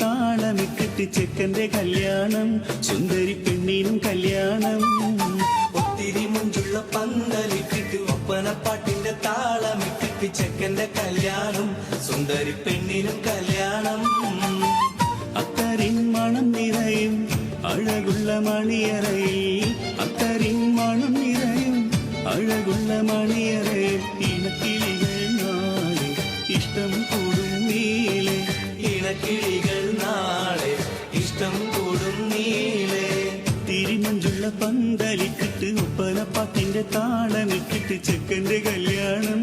താളമിട്ടിട്ട് ചെക്കന്റെ കല്യാണം സുന്ദരി പെണ്ണിനും കല്യാണം. ഒത്തിരി മുഞ്ചുള്ള പന്തലിട്ടിട്ട് ഒപ്പനപ്പാട്ടിന്റെ താളമിട്ടിട്ട് ചെക്കന്റെ കല്യാണം സുന്ദരി പെണ്ണിനും കല്യാണം. അത്തരിൻ മണം നിറയും അഴകുള്ള മണിയറയിൽ അത്തരിൻ മണം നിറയും അഴകുള്ള മണിയറയിൽ ഇണക്കിളികൾ നാളെ ഇഷ്ടം ഇണക്കിളികൾ നാളെ ഇഷ്ടം കൂടും നീളെ. തിരിമഞ്ചുള്ള പന്തലിട്ടിട്ട് ഒപ്പനപ്പാട്ടിന്റെ താളമിട്ടിട്ട് ചെക്കന്റെ കല്യാണം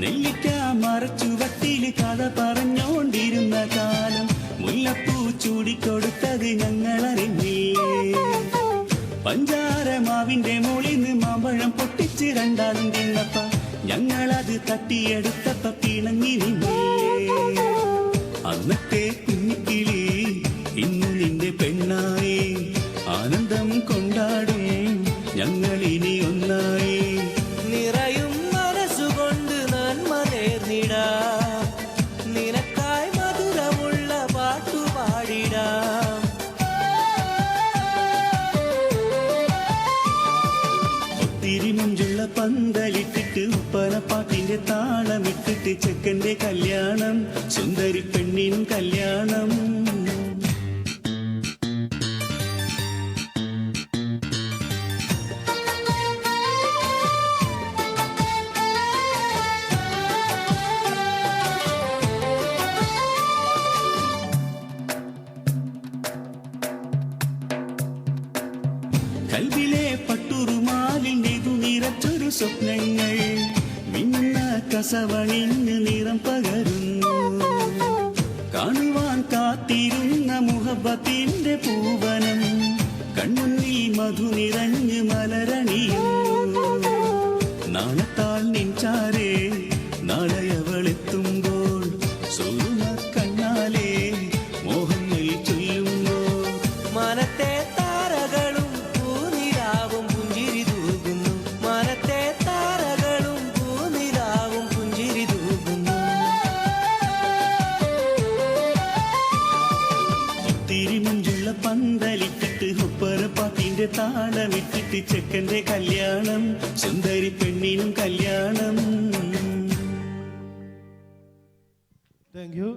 നെല്ലിക്ക മറച്ചുവട്ടിൽ കഥ പറഞ്ഞോണ്ടിരുന്ന കാലം മുല്ലപ്പൂ ചൂടിക്കൊടുത്തത് ഞങ്ങളറിഞ്ഞില്ലേ പഞ്ചാരമാവിന്റെ മുളിന്ന് മാമ്പഴം പൊട്ടിച്ച് രണ്ടാളും തിന്നപ്പ ഞങ്ങളത് തട്ടിയെടുത്തപ്പ പിണങ്ങി അന്നത്തെ കുഞ്ഞിക്കിളി ഇന്ന് നിന്റെ പെണ്ണായി. ആനന്ദം കൊണ്ടാടും ഞങ്ങൾ ഇനി ഒന്നായി. നിറയും മുഞ്ചുള്ള പന്തലിട്ടിട്ട് ഉപ്പനപ്പാട്ടിന്റെ താളമിട്ടിട്ട് ചെക്കന്റെ കല്യാണം സുന്ദരി പെണ്ണിനും കല്യാണം. കൽവിലെ സ്വപ്നങ്ങൾ കസവണിഞ്ഞ് നിറം പകരുന്നു. കാണുവാൻ കാത്തിരുന്ന മുഹബത്തിന്റെ പൂവനം കണ്ണുന്നിൽ മധു നിറഞ്ഞ് മലരണിയുന്നു. നാണത്താൽ നിൻചാരേ ചെക്കന്റെ കല്യാണം സുന്ദരി പെണ്ണിനും കല്യാണം. താങ്ക് യു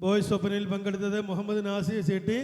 ബോയ്സ് ഒപ്പനയിൽ പങ്കെടുത്തത് മുഹമ്മദ് നാസിർ ചേട്ടി.